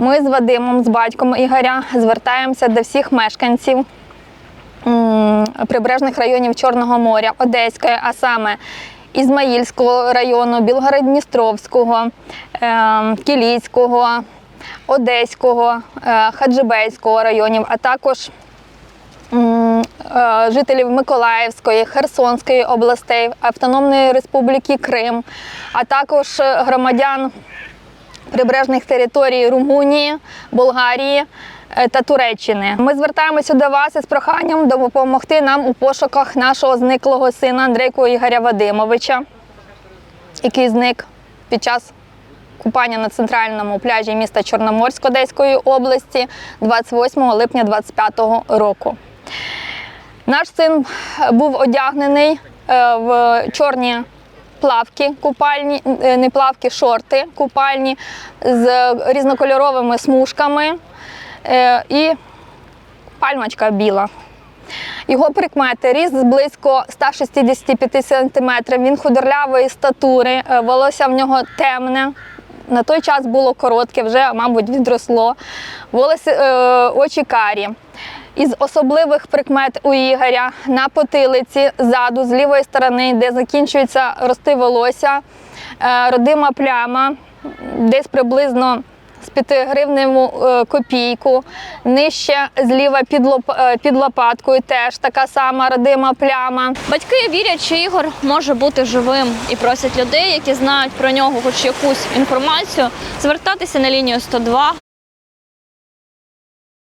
Ми з Вадимом, з батьком Ігоря, звертаємося до всіх мешканців прибережних районів Чорного моря, Одеської, а саме Ізмаїльського району, Білгород-Дністровського, е, Кілійського, Одеського, е, Хаджибейського районів, а також е, жителів Миколаївської, Херсонської областей, Автономної Республіки Крим, а також громадян прибережних територій Румунії, Болгарії е, та Туреччини. Ми звертаємося до вас із проханням допомогти нам у пошуках нашого зниклого сина Андрейку Ігоря Вадимовича, який зник під час купання на центральному пляжі міста Чорноморськ Одеської області 28 липня 2025 року. Наш син був одягнений е, в чорні плавки купальні, е, не плавки, шорти купальні з різнокольоровими смужками е, і пальмочка біла. Його прикмети ріст близько 165 см, він худорлявої статури, е, волосся в нього темне. На той час було коротке, вже, мабуть, відросло. Волосся, очі карі. Із особливих прикмет у Ігоря на потилиці ззаду, з лівої сторони, де закінчується рости волосся, е, родима пляма, десь приблизно з 5 гривневу е, копійку. Нижче зліва під, е, під лопаткою теж така сама родима пляма. Батьки вірять, що Ігор може бути живим і просять людей, які знають про нього хоч якусь інформацію, звертатися на лінію 102